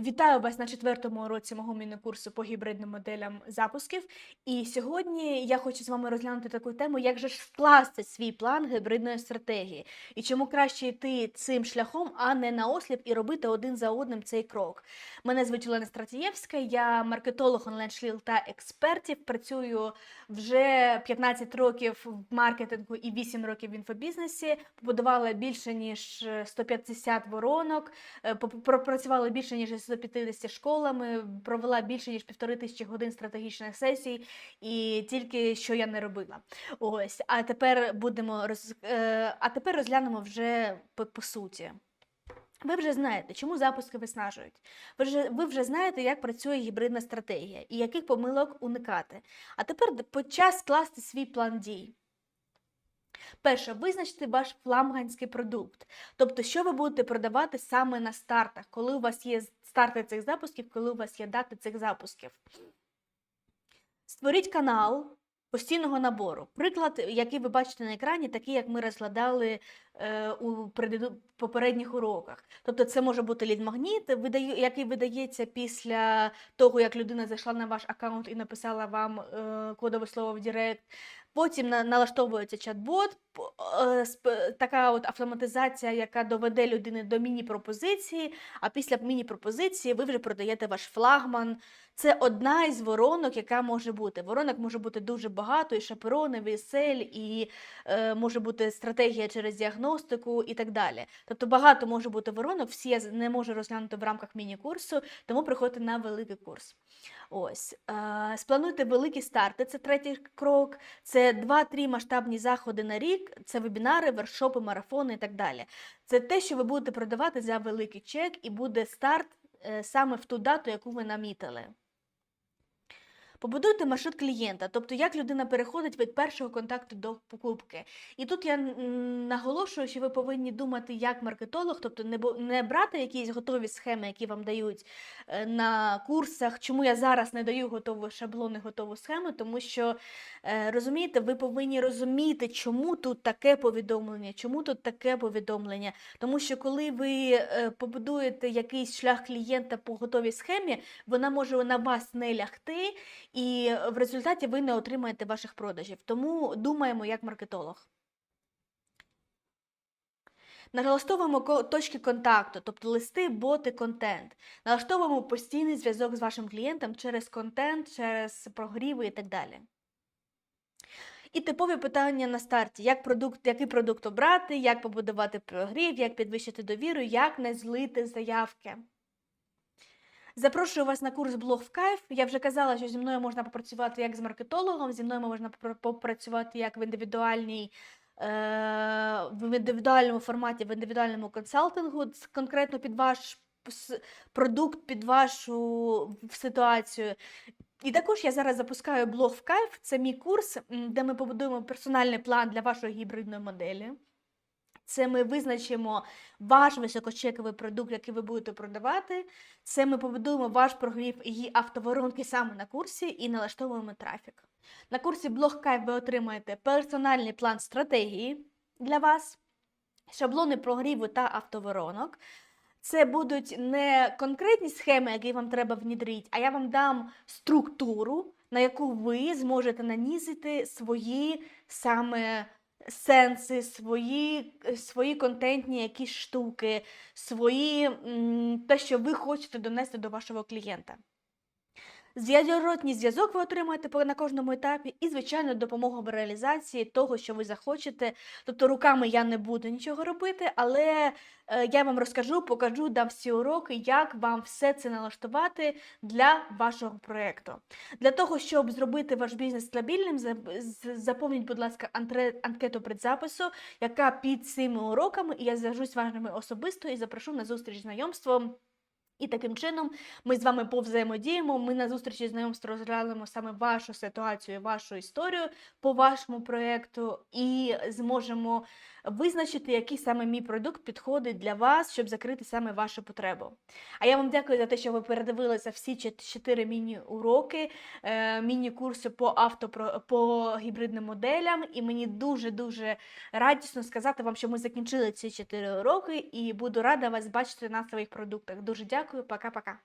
Вітаю вас на четвертому уроці мого міні-курсу по гібридним моделям запусків. І сьогодні я хочу з вами розглянути таку тему, як же ж скласти свій план гібридної стратегії, і чому краще йти цим шляхом, а не наосліп і робити один за одним цей крок. Мене звуть Олена Стратієвська, я маркетолог онлайн-шліл та експертів. Працюю вже 15 років в маркетингу і 8 років в інфобізнесі. Побудувала більше ніж 150 воронок, е, пропрацювала більше ніж 150 школами, провела більше ніж півтори тисячі годин стратегічних сесій, і тільки що я не робила. Ось, а тепер будемо роз... е, а тепер розглянемо вже по, по суті. Ви вже знаєте, чому запуски виснажують. Ви вже, ви вже знаєте, як працює гібридна стратегія і яких помилок уникати. А тепер час скласти свій план дій. Перше, визначте ваш фламганський продукт. Тобто, що ви будете продавати саме на стартах, коли у вас є старти цих запусків, коли у вас є дати цих запусків. Створіть канал постійного набору. Приклад, який ви бачите на екрані, такий, як ми розглядали е, у попередніх уроках. Тобто, це може бути лід-магніт, який видається після того, як людина зайшла на ваш аккаунт і написала вам е, кодове слово в Директ. Потім налаштовується чат-бот, е, така от автоматизація, яка доведе людини до міні-пропозиції, а після міні-пропозиції ви вже продаєте ваш флагман. Це одна із воронок, яка може бути. Воронок може бути дуже багато, і шаперони, весель, і е, може бути стратегія через діагностику і так далі. Тобто багато може бути воронок, всі я не можу розглянути в рамках міні-курсу, тому приходьте на великий курс. Ось, е, сплануйте великі старти, це третій крок. Це 2-3 масштабні заходи на рік, це вебінари, вершопи, марафони і так далі. Це те, що ви будете продавати за великий чек, і буде старт е, саме в ту дату, яку ви намітили. Побудуйте маршрут клієнта, тобто як людина переходить від першого контакту до покупки. І тут я наголошую, що ви повинні думати як маркетолог, тобто не, брати якісь готові схеми, які вам дають е, на курсах. Чому я зараз не даю готові шаблони, готову схему, тому що е, розумієте, ви повинні розуміти, чому тут таке повідомлення, чому тут таке повідомлення. Тому що коли ви е, побудуєте якийсь шлях клієнта по готовій схемі, вона може на вас не лягти, і в результаті ви не отримаєте ваших продажів. Тому думаємо як маркетолог. Налаштовуємо точки контакту, тобто листи, боти, контент. Налаштовуємо постійний зв'язок з вашим клієнтом через контент, через прогріви і так далі. І типові питання на старті: як продукт, який продукт обрати, як побудувати прогрів, як підвищити довіру, як не злити заявки. Запрошую вас на курс блог в кайф. Я вже казала, що зі мною можна попрацювати як з маркетологом, зі мною можна попрацювати як в індивідуальній. е, В індивідуальному форматі, в індивідуальному консалтингу, конкретно під ваш продукт, під вашу ситуацію. І також я зараз запускаю блог в кайф. Це мій курс, де ми побудуємо персональний план для вашої гібридної моделі. Це ми визначимо ваш високочековий продукт, який ви будете продавати. Це ми побудуємо ваш прогрів і автоворонки саме на курсі і налаштовуємо трафік. На курсі Кайф ви отримаєте персональний план стратегії для вас, шаблони прогріву та автоворонок. Це будуть не конкретні схеми, які вам треба внідрити, а я вам дам структуру, на яку ви зможете нанізити свої саме сенси, свої, свої контентні якісь штуки, свої, те, що ви хочете донести до вашого клієнта. Зворотній зв'язок ви отримаєте на кожному етапі, і, звичайно, допомога в реалізації того, що ви захочете. Тобто руками я не буду нічого робити, але е, я вам розкажу, покажу, дам всі уроки, як вам все це налаштувати для вашого проєкту. Для того, щоб зробити ваш бізнес стабільним, заповніть, будь ласка, анкету предзапису, яка під цими уроками, і я зв'яжусь з вами особисто і запрошу на зустріч знайомством. І таким чином ми з вами повзаємодіємо. Ми на зустрічі знайомств розглянемо саме вашу ситуацію, вашу історію по вашому проєкту і зможемо визначити, який саме мій продукт підходить для вас, щоб закрити саме вашу потребу. А я вам дякую за те, що ви передивилися всі чот- чотири міні-уроки, е, міні-курси по авто по гібридним моделям. І мені дуже дуже радісно сказати вам, що ми закінчили ці чотири уроки, і буду рада вас бачити на своїх продуктах. Дуже дякую, пока-пока.